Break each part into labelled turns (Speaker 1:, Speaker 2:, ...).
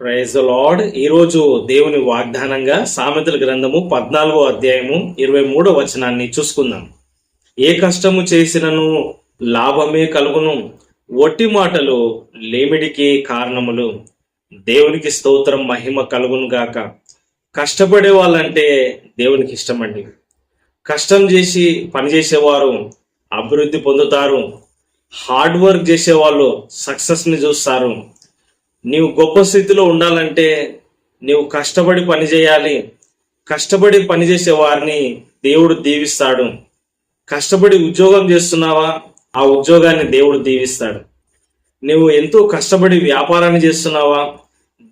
Speaker 1: Praise lord ఈరోజు దేవుని వాగ్దానంగా సామెతల గ్రంథము పద్నాలుగో అధ్యాయము ఇరవై మూడో వచనాన్ని చూసుకుందాం. ఏ కష్టము చేసినను లాభమే కలుగును. ఒట్టి మాటలు లేమిడికి కారణములు. దేవునికి స్తోత్రం మహిమ కలుగును గాక. కష్టపడే వాళ్ళంటే దేవునికి ఇష్టమండి. కష్టం చేసి పనిచేసేవారు అభివృద్ధి పొందుతారు. హార్డ్ వర్క్ చేసేవాళ్ళు సక్సెస్ని చూస్తారు. నీవు గొప్ప స్థితిలో ఉండాలంటే నీవు కష్టపడి పని చేయాలి. కష్టపడి పని చేసే వారిని దేవుడు దీవిస్తాడు. కష్టపడి ఉద్యోగం చేస్తున్నావా? ఆ ఉద్యోగాన్ని దేవుడు దీవిస్తాడు. నువ్వు ఎంతో కష్టపడి వ్యాపారాన్ని చేస్తున్నావా?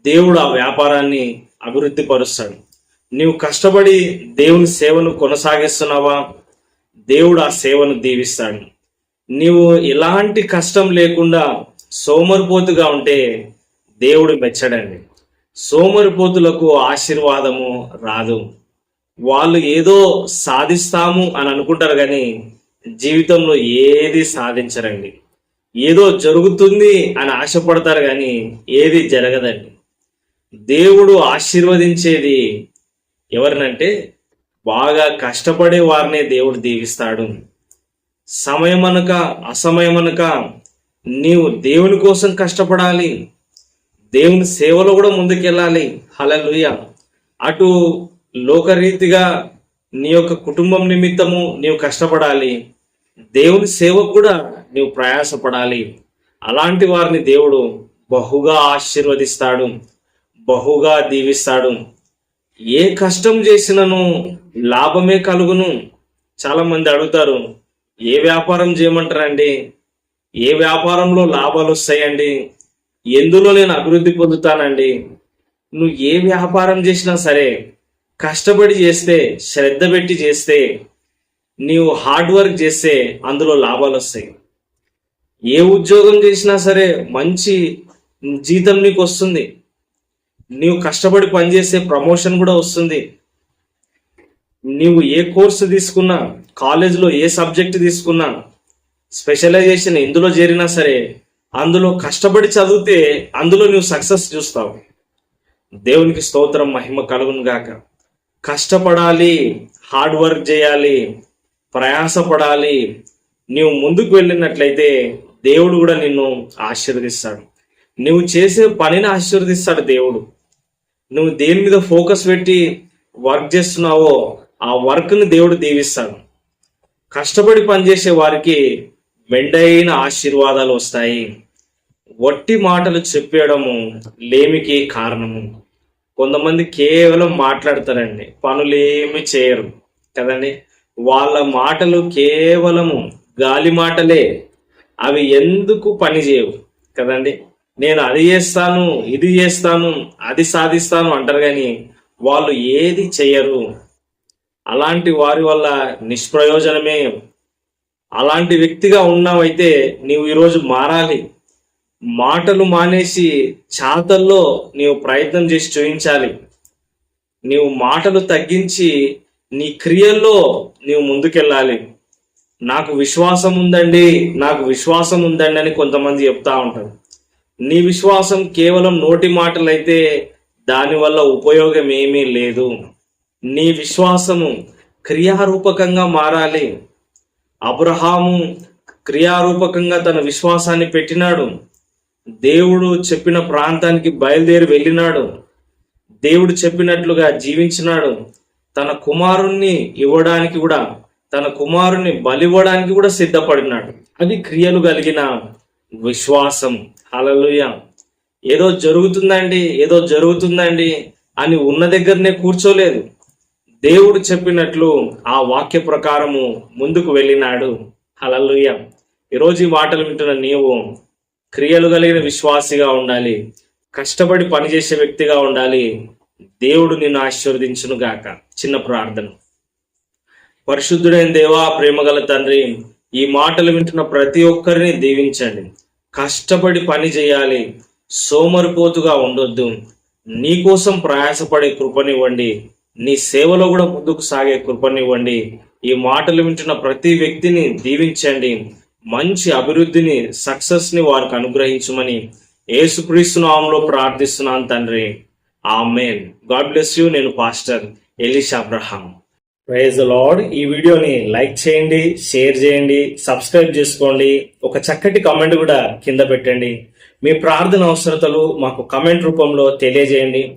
Speaker 1: దేవుడు ఆ వ్యాపారాన్ని అభివృద్ధి పరుస్తాడు నీవు కష్టపడి దేవుని సేవను కొనసాగిస్తున్నావా? దేవుడు ఆ సేవను దీవిస్తాడు. నీవు ఎలాంటి కష్టం లేకుండా సోమరిపోతుగా ఉంటే దేవుడు మెచ్చడండి. సోమరిపోతులకు ఆశీర్వాదము రాదు. వాళ్ళు ఏదో సాధిస్తాము అని అనుకుంటారు కానీ జీవితంలో ఏది సాధించరండి. ఏదో జరుగుతుంది అని ఆశపడతారు కానీ ఏది జరగదండి. దేవుడు ఆశీర్వదించేది ఎవరినంటే బాగా కష్టపడే వారినే దేవుడు దీవిస్తాడు. సమయమనక అసమయమనక నీవు దేవుని కోసం కష్టపడాలి. దేవుని సేవలో కూడా ముందుకెళ్ళాలి. హలలుయ అటు లోకరీతిగా నీ యొక్క కుటుంబం నిమిత్తము నీవు కష్టపడాలి. దేవుని సేవకు కూడా నీవు ప్రయాసపడాలి. అలాంటి వారిని దేవుడు బహుగా ఆశీర్వదిస్తాడు. బహుగా దీవిస్తాడు. ఏ కష్టం చేసినను లాభమే కలుగును. చాలా మంది అడుగుతారు ఏ వ్యాపారం చేయమంటారండి? ఏ వ్యాపారంలో లాభాలు వస్తాయండి? ఎందులో నేను అభివృద్ధి పొందుతానండి? నువ్వు ఏ వ్యాపారం చేసినా సరే కష్టపడి చేస్తే శ్రద్ధ పెట్టి చేస్తే నీవు హార్డ్ వర్క్ చేస్తే అందులో లాభాలు వస్తాయి. ఏ ఉద్యోగం చేసినా సరే మంచి జీతం నీకు వస్తుంది. నీవు కష్టపడి పనిచేస్తే ప్రమోషన్ కూడా వస్తుంది. నీవు ఏ కోర్సు తీసుకున్నా కాలేజీలో ఏ సబ్జెక్ట్ తీసుకున్నా స్పెషలైజేషన్ ఎందులో చేరినా సరే అందులో కష్టపడి చదివితే అందులో నువ్వు సక్సెస్ చూస్తావు. దేవునికి స్తోత్రం మహిమ కలుగును గాక. కష్టపడాలి హార్డ్ వర్క్ చేయాలి ప్రయాసపడాలి నీవు ముందుకు వెళ్ళినట్లయితే దేవుడు కూడా నిన్ను ఆశీర్వదిస్తాడు. నువ్వు చేసే పనిని ఆశీర్వదిస్తాడు దేవుడు. నువ్వు దేని మీద ఫోకస్ పెట్టి వర్క్ చేస్తున్నావో ఆ వర్క్ని దేవుడు దీవిస్తాడు. కష్టపడి పనిచేసే వారికి మెండైన ఆశీర్వాదాలు వస్తాయి. వట్టి మాటలు చెప్పేయడము లేమికి కారణము. కొంతమంది కేవలం మాట్లాడతారండి. పనులేమి చేయరు. కదండి? వాళ్ళ మాటలు కేవలము గాలి మాటలే. అవి ఎందుకు పని చేయవు? కదండి? నేను అది చేస్తాను ఇది చేస్తాను అది సాధిస్తాను అంటారు కానీ వాళ్ళు ఏది చేయరు. అలాంటి వారి వల్ల నిష్ప్రయోజనమే అలాంటి వ్యక్తిగా ఉన్నావైతే నీవు ఈరోజు మారాలి. మాటలు మానేసి చాతల్లో నీవు ప్రయత్నం చేసి చూయించాలి. నీవు మాటలు తగ్గించి నీ క్రియల్లో నీవు ముందుకెళ్ళాలి. నాకు విశ్వాసం ఉందండి నాకు విశ్వాసం ఉందండి అని కొంతమంది చెప్తా ఉంటారు. నీ విశ్వాసం కేవలం నోటి మాటలైతే దానివల్ల ఉపయోగం ఏమీ లేదు. నీ విశ్వాసము క్రియారూపకంగా మారాలి. అబ్రహాము క్రియారూపకంగా తన విశ్వాసాన్ని పెట్టినాడు. దేవుడు చెప్పిన ప్రాంతానికి బయలుదేరి వెళ్ళినాడు. దేవుడు చెప్పినట్లుగా జీవించినాడు. తన కుమారుణ్ణి ఇవ్వడానికి కూడా తన కుమారుణ్ణి బలివ్వడానికి కూడా సిద్ధపడినాడు. అది క్రియలు కలిగిన విశ్వాసం. అలలుయ ఏదో జరుగుతుందండి ఏదో జరుగుతుందండి అని ఉన్న దగ్గరనే కూర్చోలేదు. దేవుడు చెప్పినట్లు ఆ వాక్య ప్రకారము ముందుకు వెళ్ళినాడు. హలలుయ ఈరోజు ఈ మాటలు వింటున్న నీవు క్రియలు కలిగిన విశ్వాసిగా ఉండాలి. కష్టపడి పనిచేసే వ్యక్తిగా ఉండాలి. దేవుడు నిన్ను ఆశీర్వదించును గాక. చిన్న ప్రార్థన. పరిశుద్ధుడైన దేవా ప్రేమగల తండ్రి ఈ మాటలు వింటున్న ప్రతి ఒక్కరిని దీవించండి. కష్టపడి పని చేయాలి. సోమరిపోతుగా ఉండొద్దు. నీకోసం ప్రయాసపడే కృపనివ్వండి. నీ సేవలో కూడా ముందుకు సాగే కృపనివ్వండి. ఈ మాటలు వింటున్న ప్రతి వ్యక్తిని దీవించండి. మంచి అభివృద్ధిని సక్సెస్ని వారికి అనుగ్రహించమని ఏసుక్రీస్తు నామంలో ప్రార్థిస్తున్నాను తండ్రి. ఆమెన్. God bless you. నేను pastor Elisha Abraham. Praise lord. ఈ వీడియోని లైక్ చేయండి షేర్ చేయండి సబ్స్క్రైబ్ చేసుకోండి. ఒక చక్కటి కామెంట్ కూడా కింద పెట్టండి. మీ ప్రార్థన అవసరతలు మాకు కమెంట్ రూపంలో తెలియజేయండి.